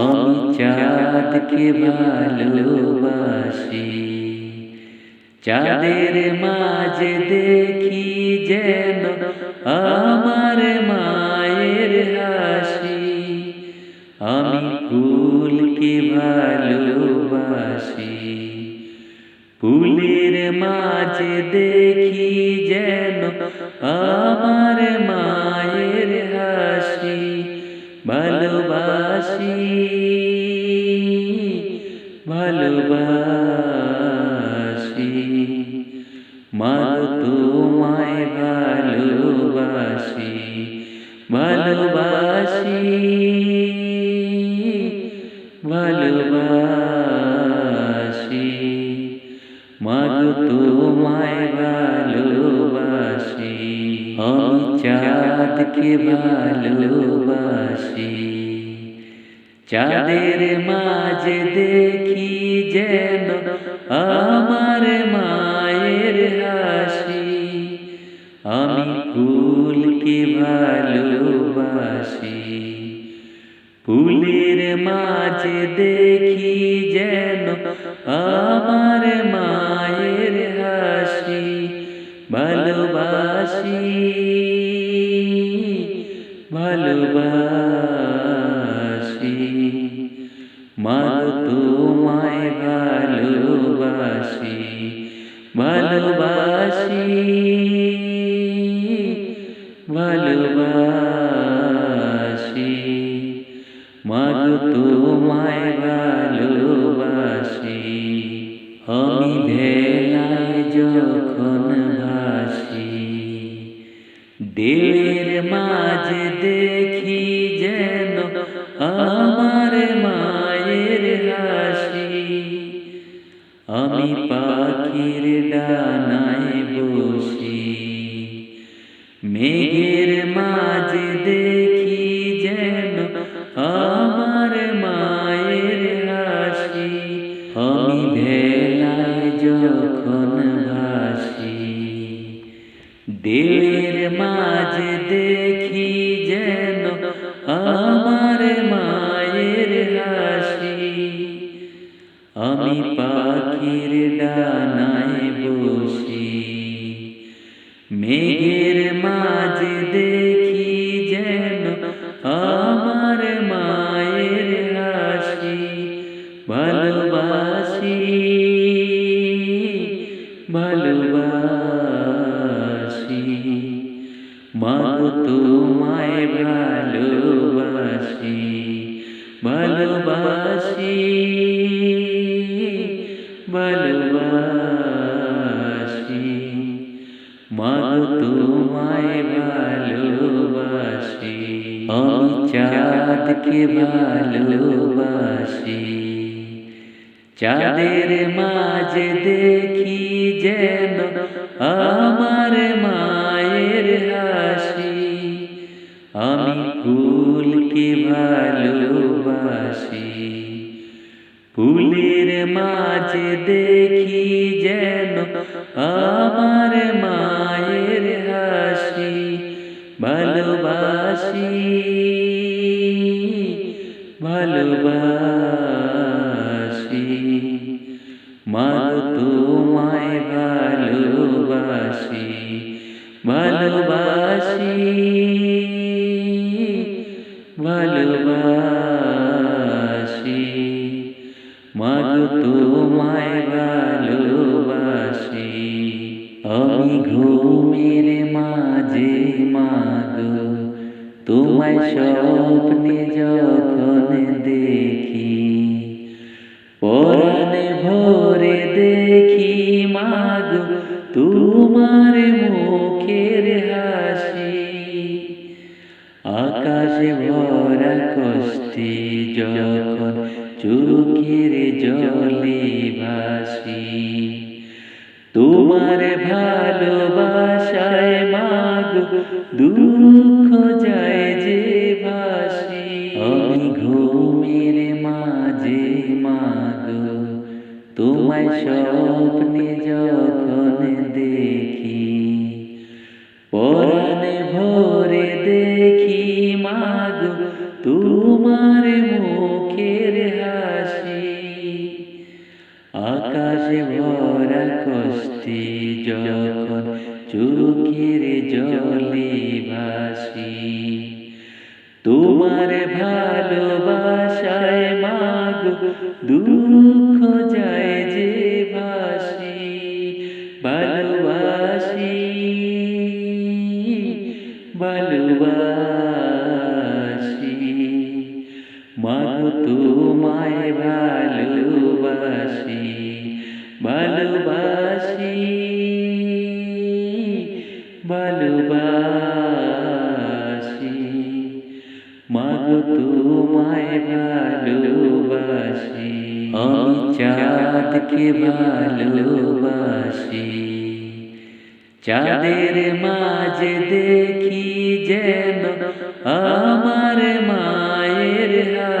আমি চাঁদকে ভালোবাসি। চাঁদের মাঝে দেখি যেন আমার মায়ের হাসি। আমি ফুলকে ভালোবাসি। ফুলের মাঝে দেখি যেন আমার মায়ের ভালোবাসি ভালোবাসি। মা তোমায় ভালোবাসি ভালোবাসি। আমি চাঁদকে ভালোবাসি। চাঁদের মাঝে দেখি যেন আমার মায়ের হাসি। আমি ফুলকে ভালোবাসি। তোমায় ভালোবাসি আমি ভেলায় যখন ভাসি দের মাঝ দেখি মাঝে দেখি যেন আমার মায়ের হাসি। আমি পাখির ডানায় বসি। মেঘের মাঝে দেখি যেন আমার মায়ের হাসি। ভালোবাসি ভালোবাসি। মাগো তোমায় ভালোবাসি ভালোবাসি ভালোবাসি। মাগো তোমায় ভালোবাসি, আমি চাঁদকে ভালোবাসি। চাঁদের মাঝে দেখি যেন আমার মায়ের ভালোবাসি। মা তোমায় ভালোবাসি। ভালোবাসি। ভালোবাসি। মা তোমায় ভালোবাসি। আমি ঘুমের মাগো তোমায় স্বপ্নে যখন দেখি পরাণে ভরে দেখি মাগো তোমার মুখের হাসি আকাশে ভরা কষ্টে যখন চোখের জলে ভাসি তোমার ভালোবাসায় মাগো, দুঃখ তোমায় স্বপ্নে যখন দেখি, পরাণে ভরে দেখি মাগো, তোমার মুখের হাসি। আকাশে ভরা কষ্টি যখন চুকির জলে ভাসি। তোমার ভালোবাসায় মাগো দু ভালোবাসি। মাগো তোমায় ভালোবাসি ভালোবাসি ভালোবাসি। মাগো তোমায় ভালোবাসি আমি চাঁদকে ভালোবাসি। চাঁদের মাঝে দেখি যেন আমার মায়ের হাসি